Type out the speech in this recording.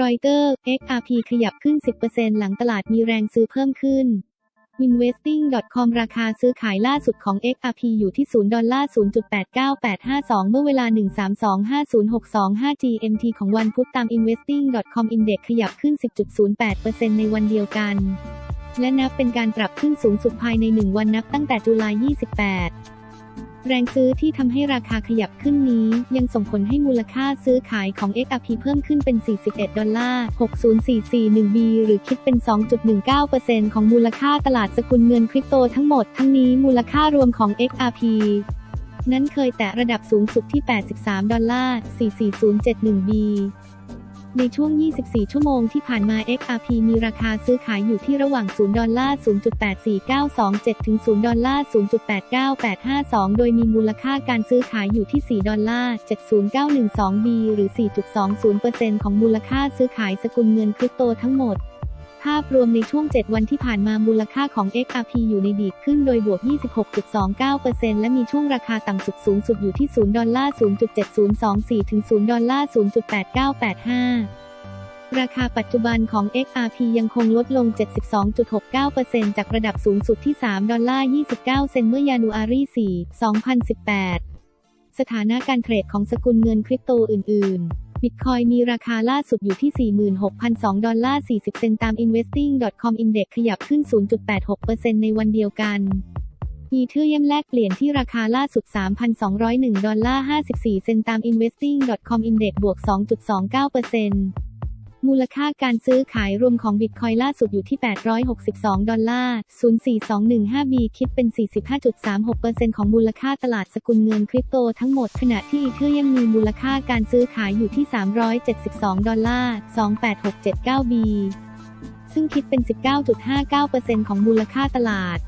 รอยเตอร์ XRP ขยับขึ้น 10%หลังตลาดมีแรงซื้อเพิ่มขึ้น Investing.com ราคาซื้อขายล่าสุดของ XRP อยู่ที่ 0 ดอลลาร์ 0.89852 เมื่อเวลา 1325065 GMT ของวันพุธตาม Investing.com Index ขยับขึ้น 10.08%ในวันเดียวกัน และนับเป็นการปรับขึ้นสูงสุดภายใน 1 วันนับตั้งแต่ตุลา28 แรงซื้อที่ทำให้ราคาขยับขึ้นนี้ ยังส่งผลให้มูลค่าซื้อขายของ XRP เพิ่มขึ้นเป็น 41 ดอลลาร์ 60441 B หรือคิดเป็น 2.19%ของมูลค่าตลาดสกุลเงินคริปโตทั้งหมด ทั้งนี้มูลค่ารวมของ XRP นั้นเคยแตะระดับสูงสุดที่ 83 ดอลลาร์ 44071 B ในช่วง 24 ชั่วโมงที่ผ่านมา XRP มีราคาซื้อขายอยู่ที่ระหว่าง 0 ดอลลาร์ 0.84927ถึง 0 ดอลลาร์ 0.89852 โดยมีมูลค่าการซื้อขายอยู่ที่ 4 ดอลลาร์ 70912 B หรือ 4.20%ของมูลค่าซื้อขายสกุลเงินคริปโตทั้งหมด ภาพรวมในช่วง 7 วันที่ผ่านมามูลค่าของ XRP อยู่ในดีดขึ้นโดยบวก 26.29%และมีช่วงราคาต่ำสุดสูงสุดอยู่ที่ 0 ดอลลาร์ 0.7024 ถึง 0 ดอลลาร์ 0.8985 ราคาปัจจุบันของ XRP ยังคงลดลง 72.69%จากระดับสูงสุดที่ 3 ดอลลาร์ 29 เซนต์เมื่อยานุอารี 4 2018 สถานะการเทรดของสกุลเงินคริปโตอื่น ๆ บิตคอยมีราคาล่าสุดอยู่ที่ 46,002 ดอลลาร์ 40 เซนต์ตาม investing.com index ขยับขึ้น 0.86%ในวันเดียวกันอีเทอรียมแลกเปลี่ยนที่ราคาล่าสุด 3,201 ดอลลาร์ 54 เซนต์ตาม investing.com index บวก 2.29% มูลค่าการซื้อขายรวมของบิตคอยล่าสุดอยู่ที่ 862 ดอลลาร์ 04215 B คิดเป็น 45.36%ของมูลค่าตลาดสกุลเงินคริปโตทั้งหมด ขณะที่อีเทเรียมมีมูลค่าการซื้อขายอยู่ที่ 372 ดอลลาร์ 28679 B ซึ่งคิดเป็น 19.59%ของมูลค่าตลาด